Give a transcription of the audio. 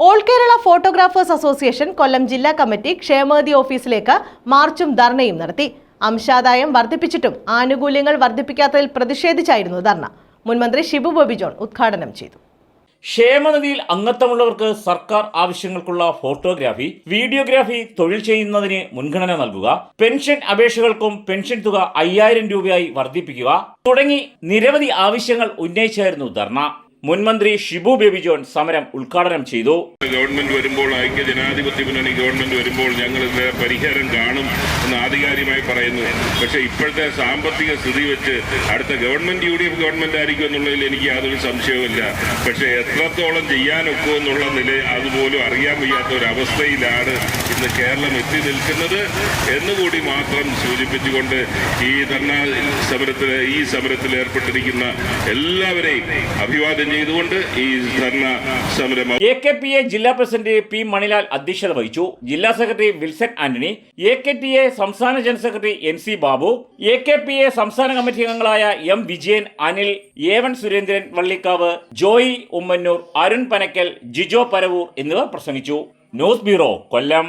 All Kerala photographers association Kollam ജില്ലാ committee ക്ഷേമനിധി ഓഫീസിലേക്ക് മാർച്ചും ധർണയും നടത്തി. അംശാദായം വർദ്ധിപ്പിച്ചിട്ടും ആനുകൂല്യങ്ങൾ വർദ്ധിപ്പിക്കാത്തതിൽ പ്രതിഷേധിച്ചായിരുന്നു ധർണ. മുൻമന്ത്രി ഷിബു ബോബി ജോൺ ഉദ്ഘാടനം ചെയ്തു. ക്ഷേമനിധിയിൽ അംഗത്വമുള്ളവർക്ക് സർക്കാർ ആവശ്യങ്ങൾക്കുള്ള ഫോട്ടോഗ്രാഫി വീഡിയോഗ്രാഫി തൊഴിൽ ചെയ്യുന്നതിന് മുൻഗണന നൽകുക പെൻഷൻ അപേക്ഷകൾക്കും പെൻഷൻ തുക അയ്യായിരം രൂപയായി വർദ്ധിപ്പിക്കുക തുടങ്ങി നിരവധി ആവശ്യങ്ങൾ ഉന്നയിച്ചായിരുന്നു ധർണ. മുൻമന്ത്രി ഷിബു ബേബി ജോൺ സമരം ഉദ്ഘാടനം ചെയ്തു. ഗവൺമെന്റ് വരുമ്പോൾ ഐക്യ ജനാധിപത്യ മുന്നണി ഗവൺമെന്റ് വരുമ്പോൾ ഞങ്ങൾ പരിഹാരം കാണും എന്ന് ആധികാരികമായി പറയുന്നു. പക്ഷെ ഇപ്പോഴത്തെ സാമ്പത്തിക സ്ഥിതി വെച്ച് അടുത്ത government U D F government ആയിരിക്കും എന്നുള്ളതിൽ എനിക്ക് യാതൊരു സംശയവുമില്ല. പക്ഷെ എത്രത്തോളം ചെയ്യാനൊക്കെ എന്നുള്ള നില അതുപോലും അറിയാൻ വയ്യാത്ത ഒരു അവസ്ഥയിലാണ് ഇന്ന് കേരളം എത്തി നിൽക്കുന്നത് എന്നുകൂടി മാത്രം സൂചിപ്പിച്ചുകൊണ്ട് ഈ ധർണ സമരത്തിൽ ഈ സമരത്തിൽ ഏർപ്പെട്ടിരിക്കുന്ന എല്ലാവരെയും അഭിവാദ്യം ചെയ്തുകൊണ്ട് ഈ ധർണ സമരം എ കെ പി എ ജില്ലാ പ്രസിഡന്റ് പി മണിലാൽ അധ്യക്ഷത വഹിച്ചു. ജില്ലാ secretary Wilson Antony A K T A സംസ്ഥാന general secretary N C Babu A K P A സംസ്ഥാന കമ്മിറ്റി അംഗങ്ങളായ എം വിജയൻ അനിൽ ഏവൻ സുരേന്ദ്രൻ വള്ളിക്കാവ് ജോയി ഉമ്മന്നൂർ അരുൺ പനക്കൽ ജിജോ പരവൂർ എന്നിവർ പ്രസംഗിച്ചു. News bureau Kollam.